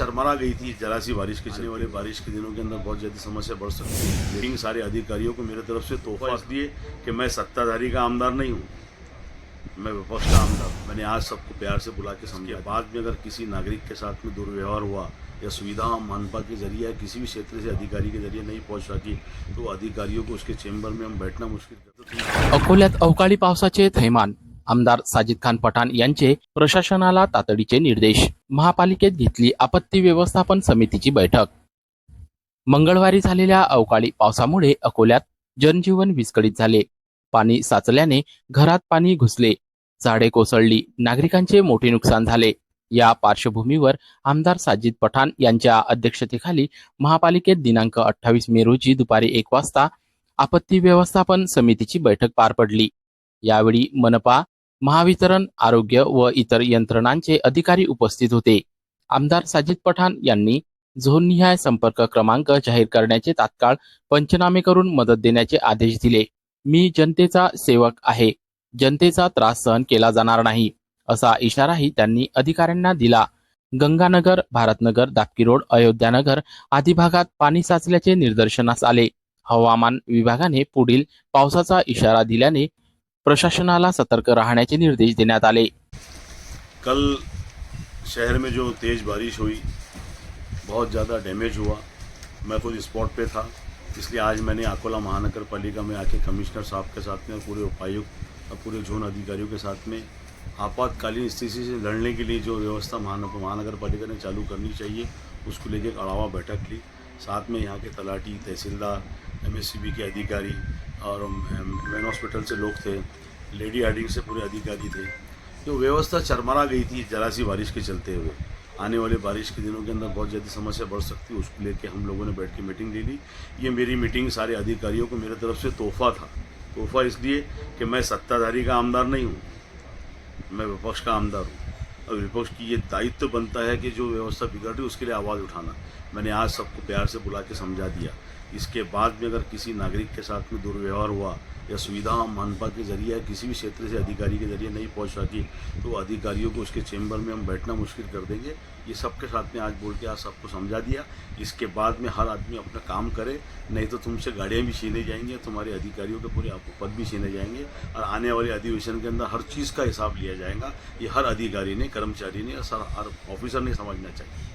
चरमरा गई थी जरा सी बारिश के आने वाले बारिश के दिनों के अंदर बहुत ज़्यादा समस्या बढ़ सकती है। लेकिन सारे अधिकारियों को मेरे तरफ़ से तोहफा इसलिए कि मैं सत्ताधारी का आमदार नहीं हूँ। मैं विपक्ष का आमदार मैंने आज सबको प्यार से बुला के समझा बाद में अगर किसी नागरिक के साथ में दुर्व्यवहार हुआ या सुविधा मानपा के ज़रिए किसी भी क्षेत्र से अधिकारी के ज़रिए नहीं पहुँच सकी तो अधिकारियों को उसके चेंबर में हम बैठना मुश्किल करते अकोल्यात अवकाळी पावसाचे थैमान। आमदार साजिद खान पठाण यांचे प्रशासनाला तातडीचे निर्देश. महापालिकेत घेतली आपत्ती व्यवस्थापन समितीची बैठक. मंगळवारी झालेल्या अवकाळी पावसामुळे अकोल्यात जनजीवन विस्कळीत झाले. पाणी साचल्याने घरात पाणी घुसले. झाडे कोसळली. नागरिकांचे मोठे नुकसान झाले. या पार्श्वभूमीवर आमदार साजिद पठाण यांच्या अध्यक्षतेखाली महापालिकेत दिनांक अठ्ठावीस मे रोजी दुपारी एक वाजता आपत्ती व्यवस्थापन समितीची बैठक पार पडली. यावेळी मनपा महावितरण आरोग्य व इतर यंत्रणांचे अधिकारी उपस्थित होते. आमदार साजिद पठाण यांनी झोननिहाय संपर्क क्रमांक जाहीर करण्याचे तात्काळ पंचनामे करून मदत देण्याचे आदेश दिले. मी जनतेचा सेवक आहे. जनतेचा त्रास सहन केला जाणार नाही असा इशाराही त्यांनी अधिकाऱ्यांना दिला. गंगानगर भारतनगर दापकी रोड अयोध्यानगर आदी भागात पाणी साचल्याचे निदर्शनास आले. हवामान विभागाने पुढील पावसाचा इशारा दिल्याने प्रशासनाला सतर्क रहने के निर्देश आले. कल शहर में जो तेज़ बारिश हुई, बहुत ज़्यादा डैमेज हुआ। मैं खुद स्पॉट पे था, इसलिए आज मैंने अकोला महानगर पालिका में आके कमिश्नर साहब के साथ में और पूरे उपायुक्त और पूरे जोन अधिकारियों के साथ में आपातकालीन स्थिति से लड़ने के लिए जो व्यवस्था महानगर महानगर पालिका ने चालू करनी चाहिए, उसको लेके एक अड़ावा बैठक ली। साथ में यहाँ के तलाटी तहसीलदार एमएससीबी के अधिकारी और मैन हॉस्पिटल से लोग थे लेडी हार्डिंग से पूरे अधिकारी थे। जो व्यवस्था चरमरा गई थी जरा सी बारिश के चलते हुए। आने वाले बारिश के दिनों के अंदर बहुत ज़्यादा समस्या बढ़ सकती है, उसको लेके हम लोगों ने बैठ के मीटिंग ले ली। ये मेरी मीटिंग सारे अधिकारियों को मेरे तरफ़ से तोहफा था। तोहफा इसलिए कि मैं सत्ताधारी का आमदार नहीं हूँ, मैं विपक्ष का आमदार हूँ। और विपक्ष की ये दायित्व तो बनता है कि जो व्यवस्था बिगड़ रही उसके लिए आवाज़ उठाना। मैंने आज सबको प्यार से बुला के समझा दिया। इसके बाद में अगर किसी नागरिक के साथ में दुर्व्यवहार हुआ या सुविधा मनपा के ज़रिए या किसी भी क्षेत्र से अधिकारी के ज़रिए नहीं पहुँच सकी तो अधिकारियों को उसके चेंबर में हम बैठना मुश्किल कर देंगे। ये सबके साथ में आज बोल के आज सबको समझा दिया। इसके बाद में हर आदमी अपना काम करे, नहीं तो तुमसे गाड़ियाँ भी छीने जाएँगे, तुम्हारे अधिकारियों के पूरे आपको पद भी छीने जाएँगे और आने वाले अधिवेशन के अंदर हर चीज़ का हिसाब लिया जाएगा। ये हर अधिकारी ने, कर्मचारी ने हर ऑफिसर ने समझना चाहिए।